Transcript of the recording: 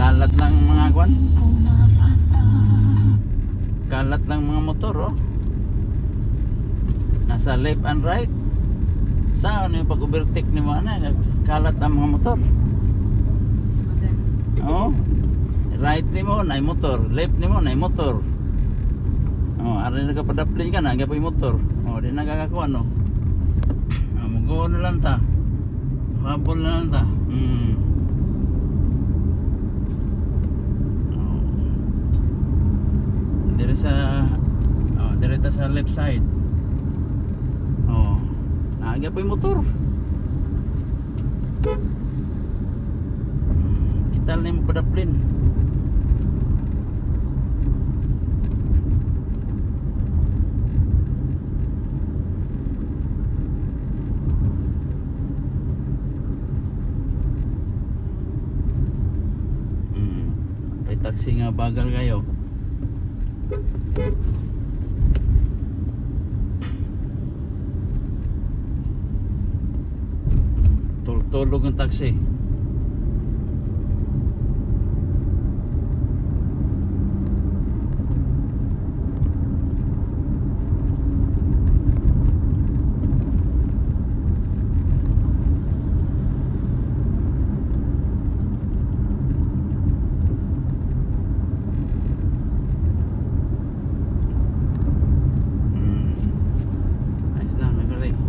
Kalat lang mga kwan. Kalat lang mga motor oh. Nasa left and right. Sa ano yung pag-overtake ni mo ana, kalat ang mga motor. Oh. Right ni mo na motor, left ni mo na motor. Oh, ari na kapadaplin ka na, gapoy motor. Oh, di nagkakakuha no. Ah, mugo na lang ta. Habol na lang ta. Hmm. Oh. Dire sa oh, dire sa left side. Oh. Naga po yung motor. Hmm, Kita na yung padaplin. Hmm. Taxi nga bagal kayo. Tul- Tulog ang taxi.